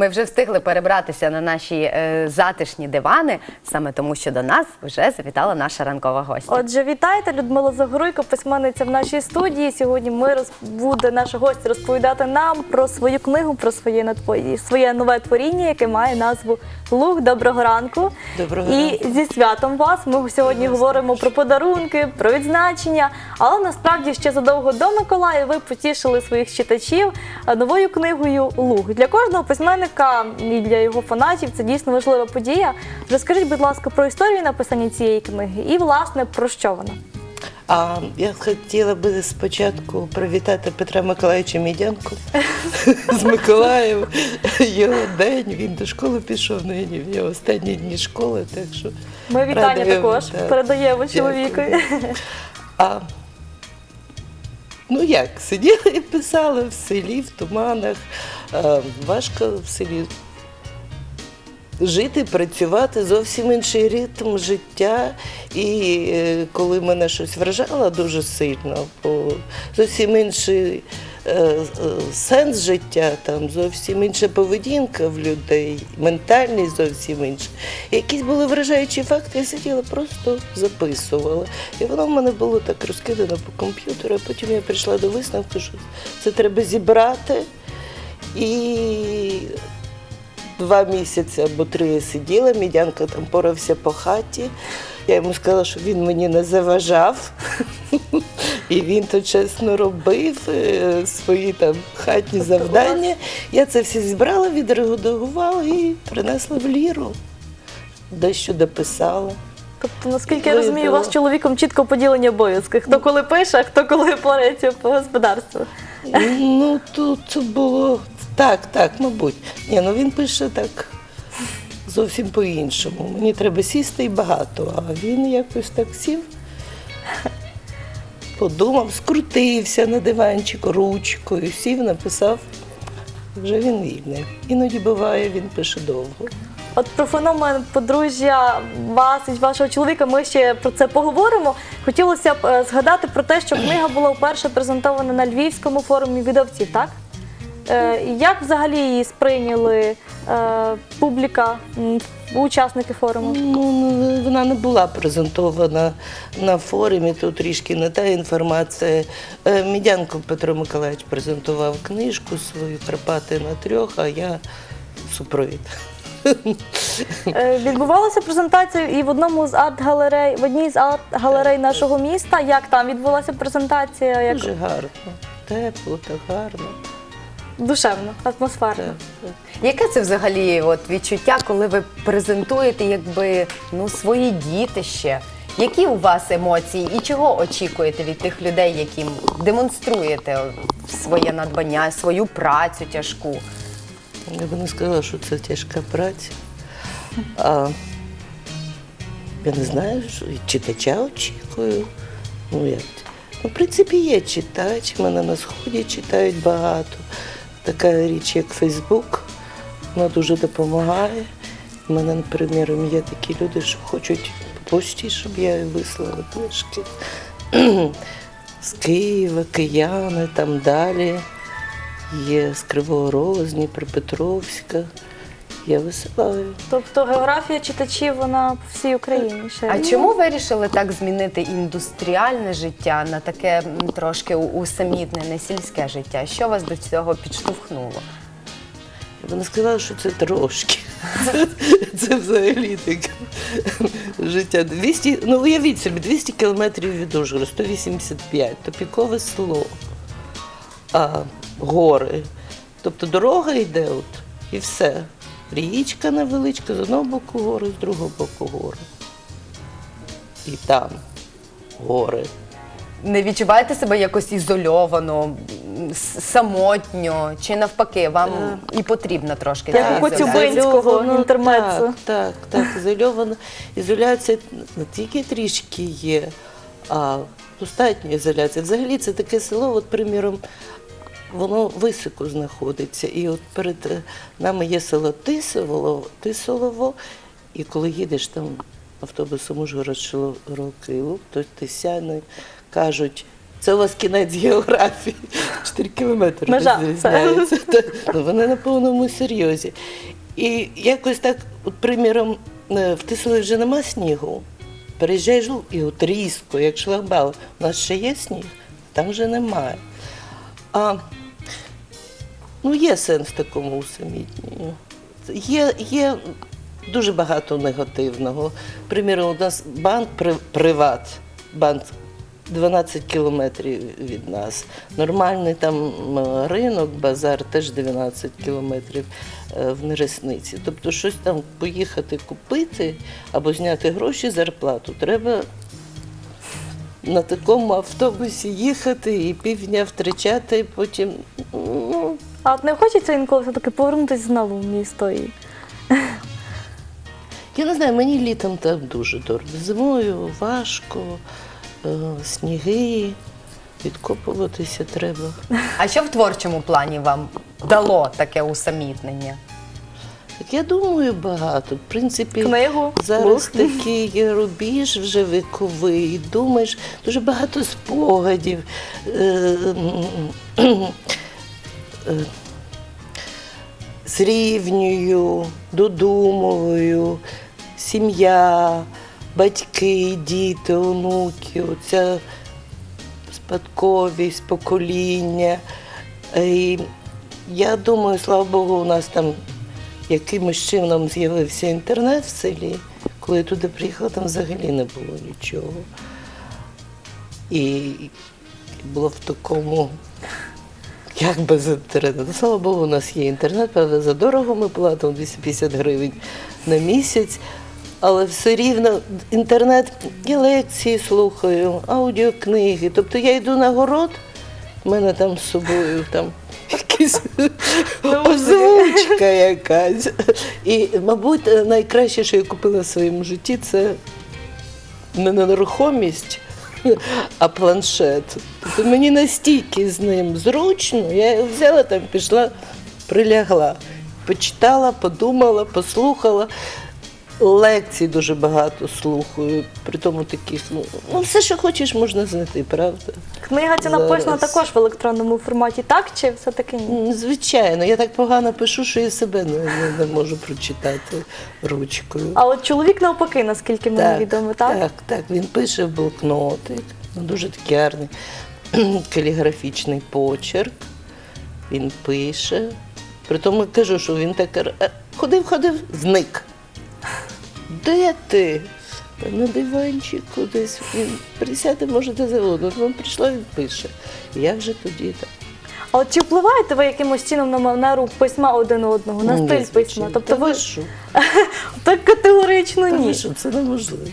Ми вже встигли перебратися на наші е, затишні дивани, саме тому, що до нас вже завітала наша ранкова гостя. Отже, вітайте, Людмила Загоруйко, письменниця в нашій студії. Сьогодні ми роз... буде наша гостя розповідати нам про свою книгу, про своє надпо- своє нове творіння, яке має назву Луг. Доброго ранку. Доброго І ранку. зі святом вас. Ми сьогодні говоримо про подарунки, про відзначення. Але насправді ще задовго до Миколая ви потішили своїх читачів е, новою книгою Луг. Для кожного письменника і для його фанатів це дійсно важлива подія. Розкажіть, будь ласка, про історію написання цієї книги і, власне, про що вона? А я хотіла би спочатку привітати Петра Миколаївича Мідянку з Миколаєм. Його день, він до школи пішов, ну і в його останні дні школи, так що Ми вітання радуємо, також так. передаємо чоловікові. А ну як, сиділи і писали в селі, в туманах. Важко в селі жити, працювати, зовсім інший ритм життя. І е, коли мене щось вражало дуже сильно, бо зовсім інший е, е, сенс життя, там зовсім інша поведінка в людей, ментальність зовсім інша. Якісь були вражаючі факти, я сиділа, просто записувала. І воно в мене було так розкидано по комп'ютеру, а потім я прийшла до висновку, що це треба зібрати. І два місяці або три я сиділа, мідянка там порався по хаті. Я йому сказала, що він мені не заважав. І він то чесно робив е, свої там хатні завдання. Я це все зібрала, відредагувала і принесла в ліру. Дещо дописала. Тобто, наскільки я розумію, у вас з чоловіком чітко поділені обов'язки. Хто коли пише, а хто коли порається по господарству. Ну, тут було так, так, мабуть. Ні, ну він пише так зовсім по-іншому. Мені треба сісти і багато, а він якось так сів, подумав, скрутився на диванчику ручкою, сів, написав. Вже він вільний. Іноді буває, він пише довго. От про феномен подружжя вас і вашого чоловіка ми ще про це поговоримо. Хотілося б е, згадати про те, що книга була вперше презентована на Львівському форумі видавців, так? Е, Як взагалі її сприйняли публіка, учасники форуму? Ну, ну, вона не була презентована на форумі, тут трішки не та інформація. Е, Мідянко Петро Миколаївич презентував книжку свою Карпати на трьох, а я супровід. Е, Відбувалася презентація і в одному з арт-галерей, в одній з арт-галерей нашого міста. Як там відбулася презентація? Як Дуже гарно, тепло та гарно. Душевно, атмосферно. Так, так. Яке це взагалі от, відчуття, коли ви презентуєте якби, ну, свої дітище? Які у вас емоції і чого очікуєте від тих людей, яким демонструєте своє надбання, свою працю тяжку? Я би не сказала, що це тяжка праця. А я не знаю, що і читача очікую. Ну, як? Ну, в принципі, є читач, мене на сході читають багато. Така річ, як Фейсбук, вона дуже допомагає. У мене, наприклад, є такі люди, що хочуть по щоб я вислала книжки. З Києва, кияни, там далі. Є з Кривого Рогу, з Дніпропетровська. Я висилаю. Тобто географія читачів вона по всій Україні. Ще. А чому вирішили так змінити індустріальне життя на таке м, трошки у- усамітнене сільське життя? Що вас до цього підштовхнуло? Не сказала, що це трошки. Це, це взагалі таке життя. 200, ну уявіть собі, 200 кілометрів від Ужгорода, 185, топікове село, а, гори. Тобто дорога йде от, і все. Річка невеличка, з одного боку гори, з другого боку гори. І там гори. Не відчуваєте себе якось ізольовано, с- самотньо, чи навпаки, вам і потрібна трошки Як ця у Коцюбинського. інтермеццо. Так, так, так, ізольовано. Ізоляція не тільки трішки є, а достатньо ізоляція. Взагалі це таке село, от, приміром, воно високо знаходиться. І от перед е, нами є село Тисолово, Тисолово, і коли їдеш там автобусом Ужгород Широкий то тисяни кажуть, Це у вас кінець географії. 4 кілометри Межа, розрізняється. Ну, вони на повному серйозі. І якось так, от, приміром, е, в Тисові вже нема снігу. Переїжджаєш і от різко, як шлагбаум. У нас ще є сніг, там вже немає. А ну, є сенс такому усамітненню. Є, є дуже багато негативного. Приміром, у нас банк приват, банк 12 кілометрів від нас. Нормальний там ринок, базар теж 12 кілометрів е, в Нересниці. Тобто щось там поїхати купити або зняти гроші зарплату, треба на такому автобусі їхати і півдня втрачати, потім. А от не хочеться інколи все-таки повернутися знову в місто і Я не знаю, мені літом там дуже дорого. Зимою важко, е, сніги, відкопуватися треба. А що в творчому плані вам дало таке усамітнення? Так я думаю багато. В принципі, книгу. зараз такий є рубіж вже віковий. Думаєш, дуже багато спогадів. Е, е, додумовою, сім'я, батьки, діти, онуки, оця спадковість, покоління. Е, І я думаю, слава Богу, у нас там якимось чином з'явився інтернет в селі. Коли я туди приїхала, там взагалі не було нічого. І було в такому, як без інтернету. Ну, Слава Богу, у нас є інтернет, правда, за дорого ми платимо 250 гривень на місяць. Але все рівно інтернет, я лекції слухаю, аудіокниги. Тобто я йду на город, в мене там з собою там якісь озвучка якась. І, мабуть, найкраще, що я купила в своєму житті, це не нерухомість, а планшет. То мені настільки з ним зручно, я взяла там, пішла, прилягла, почитала, подумала, послухала. Лекцій дуже багато слухаю, при тому таких, ну, ну все, що хочеш, можна знайти, правда? Книга ця написана Зараз. також в електронному форматі, так чи все-таки ні? М, Звичайно, я так погано пишу, що я себе не, не, не можу прочитати ручкою. А от чоловік навпаки, наскільки мені відомо, так? так, так. Він пише в блокнотик, ну, дуже такий гарний каліграфічний почерк. Він пише. При тому кажу, що він так е, ходив, ходив, зник. Де ти? На диванчику десь він присяде, може, де завгодно. От Він прийшла, він пише. І я вже тоді так. А от чи впливаєте ви якимось чином на манеру письма один одного, на Ні, стиль звичайно. письма? Тобто Та ви що? так категорично Та ви ні. що, це неможливо.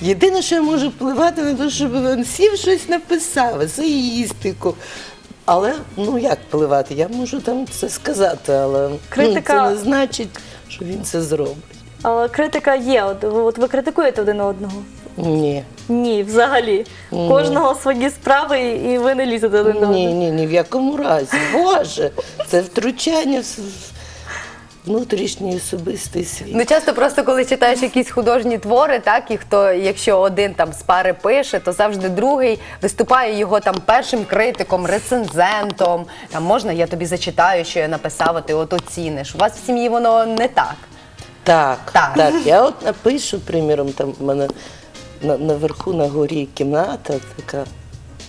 Єдине, що я можу впливати на те, щоб він сів щось написав, есеїстику. Але ну як впливати? Я можу там це сказати, але ну, Критика- це не значить, що він це зробить. Але критика є. От, ви- от ви критикуєте один одного? Ні. Ні, взагалі. Ні. Кожного свої справи, і і ви не лізете один до Ні, одного. ні, ні в якому разі. Боже, це втручання в с- внутрішній особистий світ. Ну часто просто коли читаєш якісь художні твори, так і хто, якщо один там з пари пише, то завжди другий виступає його там першим критиком, рецензентом. Там можна, я тобі зачитаю, що я написав, а ти от оціниш. У вас в сім'ї воно не так. Так, Так. так. Я от напишу, приміром, там в мене на, наверху на горі кімната, така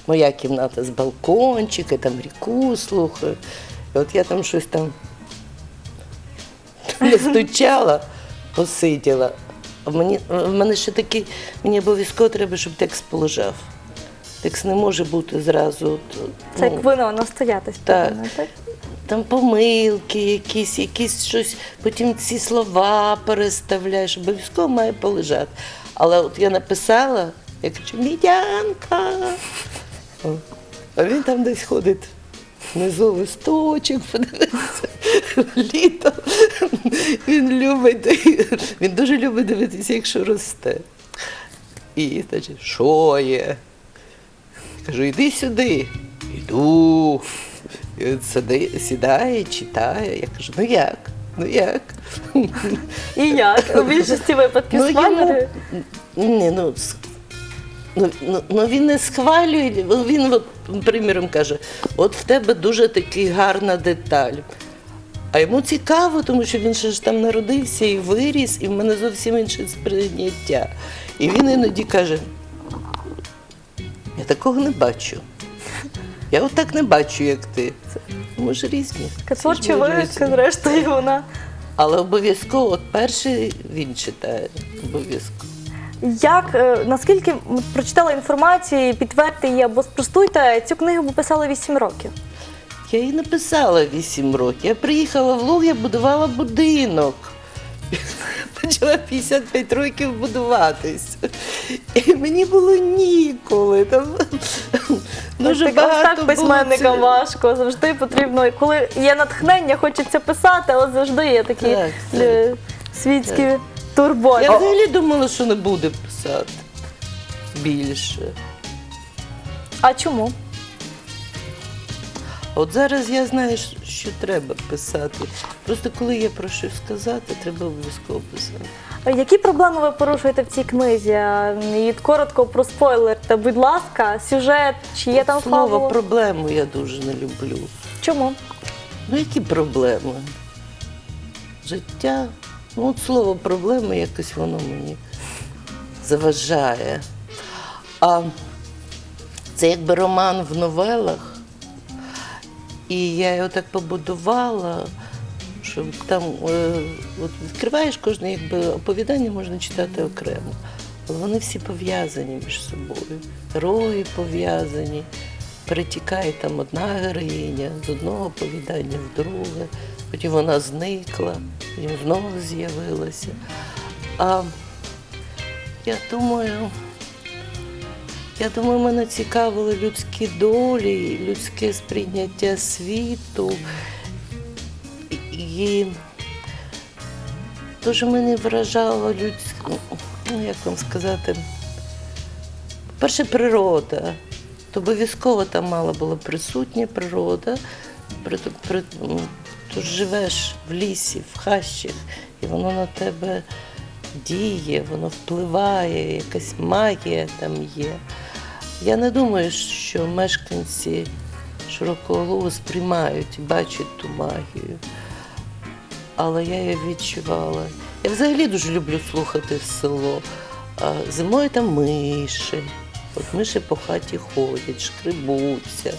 моя кімната з балкончика, там ріку слухаю. І от я там щось там настучала, посиділа. А мені, в мене ще такий, мені обов'язково треба, щоб текст полежав. Текст не може бути зразу. от, Це ну, як вино настоятись Так. повинно, так? Там помилки, якісь, якісь щось, потім ці слова переставляєш, обов'язково має полежати. Але от я написала, я кажу, мідянка. А він там десь ходить. Внизу листочок, подивитися. Літо. Він любить, він дуже любить дивитися, якщо росте. І значить, що є? Кажу, іди сюди. Іду. І от сідає, читає. Я кажу, ну як? Ну як? І як? У більшості випадків Ну, спойлери. йому, ні, ну, с- Ну, ну, ну він не схвалює, він, от, приміром, каже, от в тебе дуже таки гарна деталь. А йому цікаво, тому що він ще ж там народився і виріс, і в мене зовсім інше сприйняття. І він іноді каже: я такого не бачу. Я отак не бачу, як ти. Ми ж різні. Різні. зрештою, вона. Але обов'язково, от перший він читає, обов'язково. Як е, наскільки м, прочитала інформацію, підтвердьте її або спростуйте, цю книгу ви писали 8 років. Я її написала 8 років. Я приїхала в Луг, я будувала будинок. Почала 55 років будуватись. І мені було ніколи. Там дуже так, багато так було письменникам важко. Завжди потрібно, коли є натхнення, хочеться писати, але завжди є такі Так, так. світські турботи. Я взагалі думала, що не буде писати більше. А чому? От зараз я знаю, що треба писати. Просто коли є про що сказати, треба обов'язково писати. Які проблеми ви порушуєте в цій книзі? І коротко про спойлерте, будь ласка, сюжет, чи є там Слово фабула? проблему я дуже не люблю. Чому? Ну, які проблеми? Життя. Ну, от слово проблеми якось воно мені заважає. А це якби роман в новелах. І я його так побудувала, що там е, от відкриваєш кожне якби, оповідання, можна читати окремо. Але вони всі пов'язані між собою. Герої пов'язані. Перетікає там одна героїня з одного оповідання в друге, потім вона зникла, потім знову з'явилася. А я думаю, я думаю, мене цікавили людські долі, людське сприйняття світу. І дуже мене вражало людське, ну як вам сказати, перше природа. Обов'язково там мала була присутня природа. При, при, ну, ти живеш в лісі, в хащах, і воно на тебе діє, воно впливає, якась магія там є. Я не думаю, що мешканці Широкого Лугу сприймають і бачать ту магію. Але я її відчувала. Я взагалі дуже люблю слухати село. Зимою там миші. От миші по хаті ходять, шкребуться,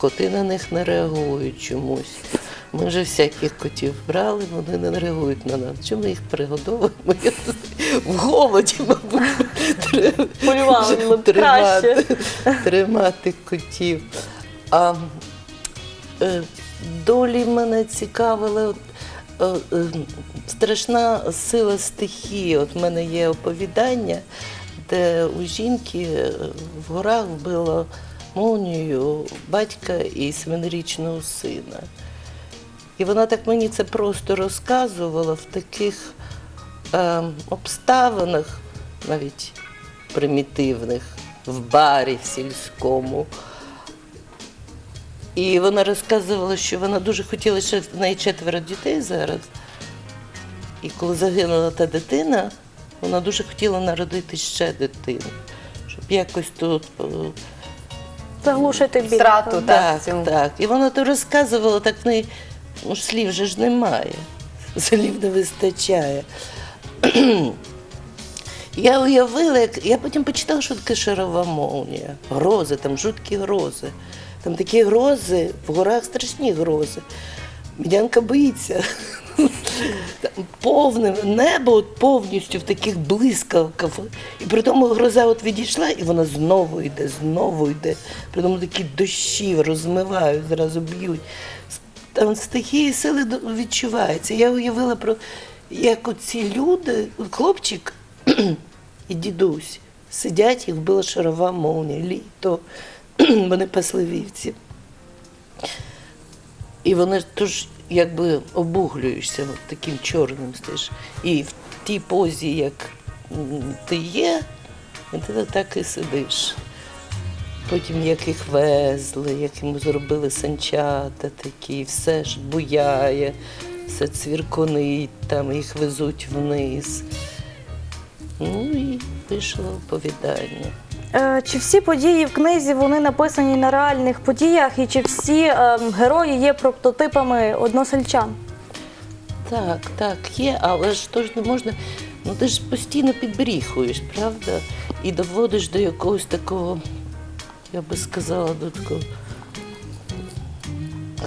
коти на них не реагують чомусь. Ми вже всяких котів брали, вони не реагують на нас. Чому ми їх пригодовуємо? В голоді, мабуть, Полювали тримати, тримати котів. А е, долі мене цікавили. От, е, е, страшна сила стихії. От в мене є оповідання, де у жінки в горах вбило молнію батька і семирічного сина. І вона так мені це просто розказувала в таких е, обставинах, навіть примітивних, в барі в сільському. І вона розказувала, що вона дуже хотіла, що в неї четверо дітей зараз. І коли загинула та дитина, вона дуже хотіла народити ще дитину, щоб якось тут. Заглушити біль. Втрату, Так. так. так, цю. так. І вона то розказувала, так в неї ну, ж слів же ж немає. Слів не вистачає. Я уявила, як я потім почитала, що таке шарова молнія. Грози, там жуткі грози. Там такі грози, в горах страшні грози. Медянка боїться. Повне небо от повністю в таких блискавках. І при тому гроза от відійшла, і вона знову йде, знову йде. При тому такі дощі розмивають, зразу б'ють. Там стихії сили відчуваються. Я уявила про як оці люди, хлопчик і дідусь, сидять, їх вбила шарова молнія, літо, вони пасли вівці. І вони тож якби обуглюєшся таким чорним стаєш. І в тій позі, як ти є, ти так і сидиш. Потім як їх везли, як йому зробили санчата такі, все ж буяє, все цвірконить, там їх везуть вниз. Ну і вийшло оповідання. Е, Чи всі події в книзі вони написані на реальних подіях, і чи всі е, герої є прототипами односельчан? Так, так, є, але ж то ж не можна. Ну ти ж постійно підбріхуєш, правда? І доводиш до якогось такого, я би сказала, до такого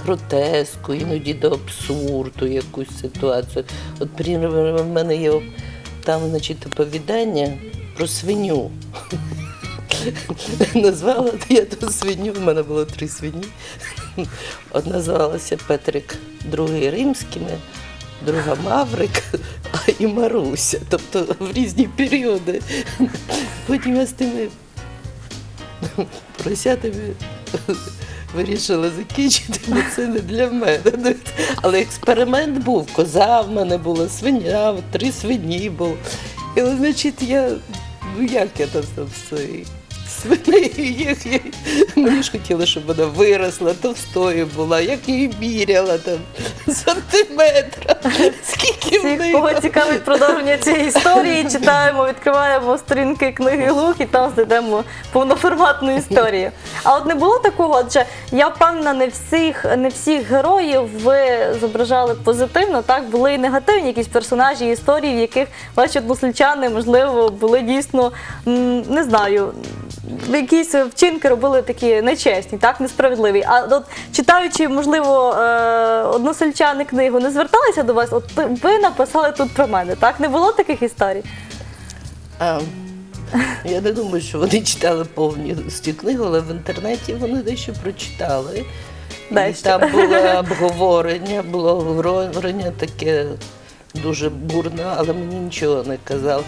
гротеску, іноді до абсурду якусь ситуацію. От, приміром, в мене є там, значить, оповідання про свиню. Назвала я ту свиню, в мене було три свині. Одна звалася Петрик II Римськими, друга Маврик, а і Маруся. Тобто в різні періоди. Потім я з тими поросятами вирішила закінчити, бо це не для мене. Але експеримент був. Коза в мене була, свиня, три свині було. І значить, я, ну як я там свої свиней їх, я, мені ж хотіла, щоб вона виросла, товстою була, як її міряла там сантиметра, скільки в Всіх, неї. кого там цікавить продовження цієї історії, читаємо, відкриваємо сторінки книги Лук і там знайдемо повноформатну історію. А от не було такого, адже я впевнена, не всіх, не всіх героїв ви зображали позитивно, так були і негативні якісь персонажі, історії, в яких ваші односельчани, можливо, були дійсно м, не знаю. Якісь вчинки робили такі нечесні, так несправедливі. А от читаючи, можливо, е, односельчани книгу, не зверталися до вас. От ви написали тут про мене, так не було таких історій? А, я не думаю, що вони читали повністю книгу, але в інтернеті вони дещо прочитали. І там було обговорення, було обговорення таке дуже бурне, але мені нічого не казав.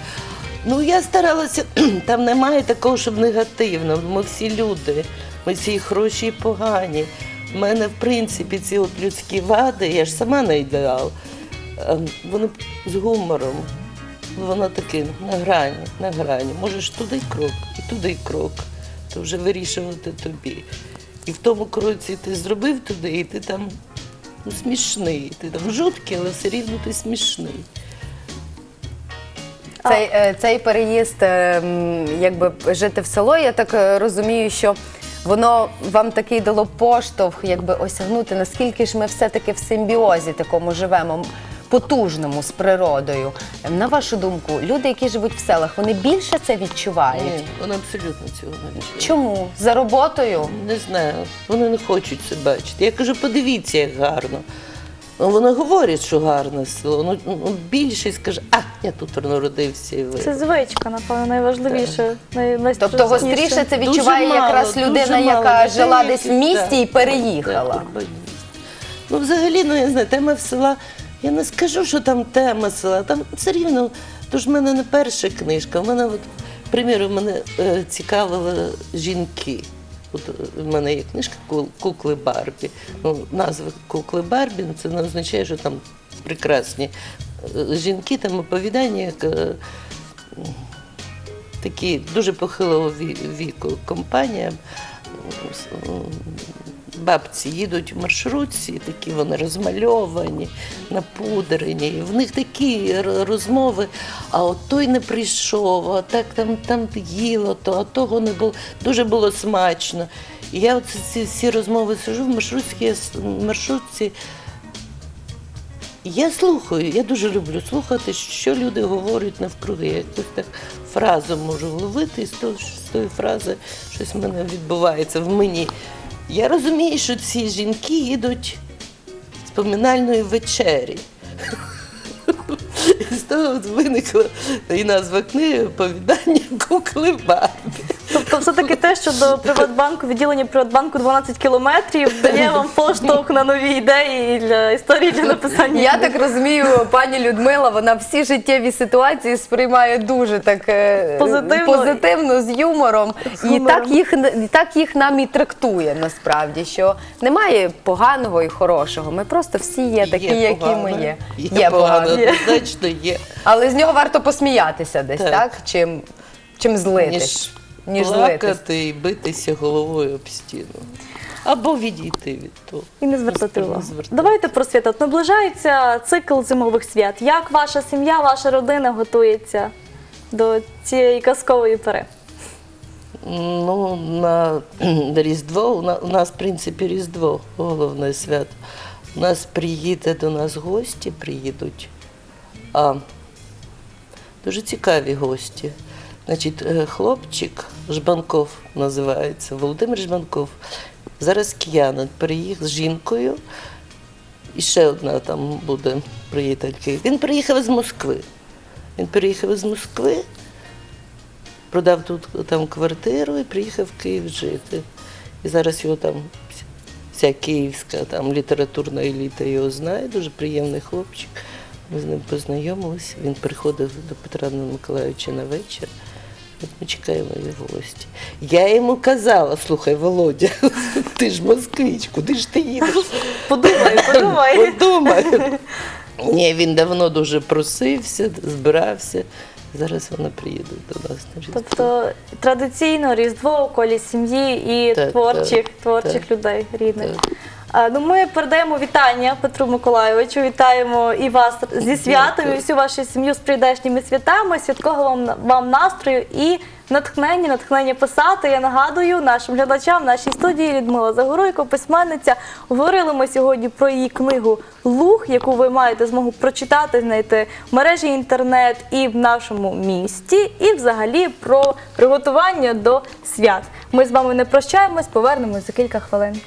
Ну, я старалася, там немає такого, щоб негативно. Ми всі люди, ми всі хороші і погані. У мене, в принципі, ці людські вади, я ж сама не ідеал. ем, Вони з гумором. Воно таке на грані, на грані. Можеш туди крок, і туди крок. То вже вирішувати тобі. І в тому кроці ти зробив туди, і ти там ну, смішний. Ти там жуткий, але все рівно ти смішний. Цей, е, цей переїзд, е, м, якби жити в село, я так е, розумію, що воно вам такий дало поштовх, якби осягнути, наскільки ж ми все-таки в симбіозі такому живемо. м, Потужному з природою. Ем, На вашу думку, люди, які живуть в селах, вони більше це відчувають? Ні, вони абсолютно цього не відчувають. Чому? За роботою? Не знаю, вони не хочуть це бачити. Я кажу, подивіться, як гарно. Ну, вони говорять, що гарне село. Ну, ну, більшість каже, а, я тут народився і ви. Це звичка, напевно, найважливіше. Най, Тобто гостріше це Дуже відчуває мало, якраз дуже людина, мало яка людей, жила які- десь в місті так, і переїхала. так, урбаніст. Ну, взагалі, ну я не знаю, тема в села. Я не скажу, що там тема села. Там все рівно, то ж в мене не перша книжка. У мене, от, приміром, мене е, цікавили жінки. Е, в мене є книжка Кукли Барбі. Ну, назва Кукли Барбі це не означає, що там прекрасні е, жінки, там оповідання, як е, такі дуже похилого віку компанія. Бабці їдуть в маршрутці, такі вони розмальовані, напудрені. В них такі розмови, а от той не прийшов, а так там, там їло, то, а того не було. Дуже було смачно. І я оці ці всі розмови сижу в маршрутці, маршрутці я слухаю, я дуже люблю слухати, що люди говорять навкруги. Я якусь так фразу можу вловити, і з тої фрази щось в мене відбувається в мені. Я розумію, що ці жінки їдуть з поминальної вечері. З того виникла і назва книги оповідання кукли Барбі. Тобто, все-таки те, що до Приватбанку, відділення Приватбанку 12 кілометрів, дає вам поштовх на нові ідеї і для історії для написання. Я так розумію, пані Людмила, вона всі життєві ситуації сприймає дуже так е, Позитивно. позитивно з юмором. З І так їх і так їх нам і трактує насправді, що немає поганого і хорошого. Ми просто всі є такі, які погано, ми є. Є, погано, погано. однозначно є. Але з нього варто посміятися десь, так? Так. Чим, чим злитись. Ніж, злитись. плакати і битися головою об стіну. Або відійти від того. І не звертати Не увагу. звертати. Давайте про свято. От наближається цикл зимових свят. Як ваша сім'я, ваша родина готується до цієї казкової пори? Ну, на Різдво, у на- у нас, в принципі, Різдво, головне свято. У нас приїде до нас гості, приїдуть. А, дуже цікаві гості. Значить, е, хлопчик Жбанков називається, Володимир Жбанков. Зараз киянин переїхав з жінкою. І ще одна там буде приятельки. Він приїхав з Москви. Він приїхав з Москви, продав тут там квартиру і приїхав в Київ жити. І зараз його там вся київська там літературна еліта його знає, дуже приємний хлопчик. Ми з ним познайомилися. Він приходив до Петра Миколаївича на вечір. Ми чекаємо в гості. Я йому казала, слухай, Володя, ти ж москвич, куди ж ти їдеш? Подумай, подумай. Подумай. Ні, він давно дуже просився, збирався. Зараз вона приїде до нас на Різдво. Тобто традиційно Різдво у колі сім'ї і Так, творчих, так, творчих так. людей рідних. Так. А, ну, ми передаємо вітання Петру Миколайовичу. Вітаємо і вас зі святом, і всю вашу сім'ю з прийдешніми святами, святкового вам, вам настрою і натхнення, натхнення писати. Я нагадую нашим глядачам в нашій студії Людмила Загоруйко, письменниця. Говорили ми сьогодні про її книгу Луг, яку ви маєте змогу прочитати, знайти в мережі інтернет і в нашому місті, і взагалі про приготування до свят. Ми з вами не прощаємось, повернемось за кілька хвилин.